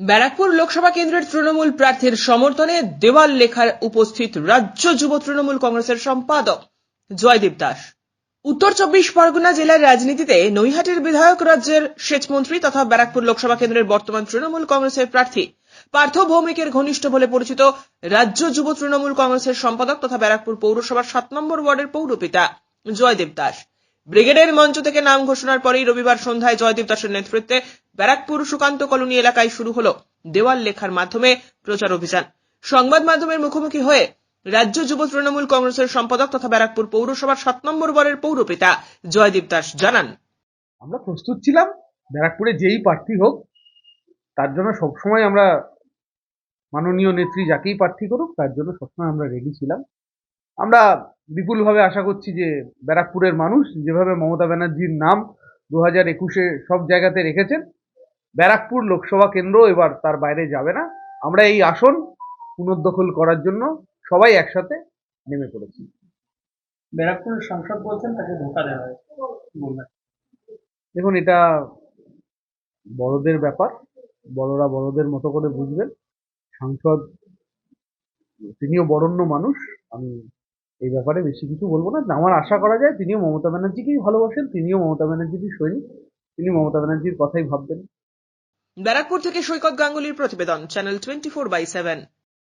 ব্যারাকপুর লোকসভা কেন্দ্রের তৃণমূল প্রার্থীর সমর্থনে দেওয়াল লেখার উপস্থিত রাজ্য যুব তৃণমূল কংগ্রেসের সম্পাদক জয়দীপ দাস। উত্তর চব্বিশ পরগনা জেলার রাজনীতিতে নৈহাটির বিধায়ক রাজ্যের সেচমন্ত্রী তথা ব্যারাকপুর লোকসভা কেন্দ্রের বর্তমান তৃণমূল কংগ্রেসের প্রার্থী পার্থ ভৌমিকের ঘনিষ্ঠ বলে পরিচিত রাজ্য যুব তৃণমূল কংগ্রেসের সম্পাদক তথা ব্যারাকপুর পৌরসভার সাত নম্বর ওয়ার্ডের পৌরপিতা জয়দেব দাস। ব্রিগেডের মঞ্চ থেকে নাম ঘোষণার পরেই রবিবার সন্ধ্যায় জয়দীপ দাসের নেতৃত্বে ব্যারাকপুর সুকান্ত কলোনি এলাকায় শুরু হলো দেওয়াল লেখার মাধ্যমে প্রচার অভিযান। সংবাদ মাধ্যমের মুখোমুখি হয়ে রাজ্য যুব তৃণমূল কংগ্রেসের সম্পাদক তথা ব্যারাকপুর পৌরসভার সাত নম্বর ওয়ার্ডের পৌরপিতা জয়দীপ দাস জানান। আমরা প্রস্তুত ছিলাম, ব্যারাকপুরে যেই প্রার্থী হোক, তার জন্য সবসময় আমরা মাননীয় নেত্রী যাকেই প্রার্থী করুক, তার জন্য সবসময় আমরা রেডি ছিলাম। আমরা বিপুলভাবে আশা করছি যে ব্যারাকপুরের মানুষ যেভাবে মমতা ব্যানার্জির নাম দু হাজার একুশে সব জায়গাতে রেখেছেন ব্যারাকপুর লোকসভা কেন্দ্র এবার তার বাইরে যাবে না। আমরা এই আসন পুনর্দখল করার জন্য সবাই একসাথে নেমে পড়েছি। ব্যারাকপুর সাংসদ বলছেন তাকে ধোকা দেওয়া দেখুন এটা বড়দের ব্যাপার বড়রা বড়দের মতো করে বুঝবেন। সাংসদ তিনিও বরণ্য মানুষ আমি এই ব্যাপারে বেশি কিছু বলব না। আমার আশা করা যায় তিনিও মমতা ব্যানার্জিকেই ভালোবাসেন, তিনিও মমতা ব্যানার্জিরই সৈনিক, তিনি মমতা ব্যানার্জির কথাই ভাববেন। ব্যারাকপুর থেকে সৈকত গাঙ্গুলির প্রতিবেদন, channel twenty four by seven.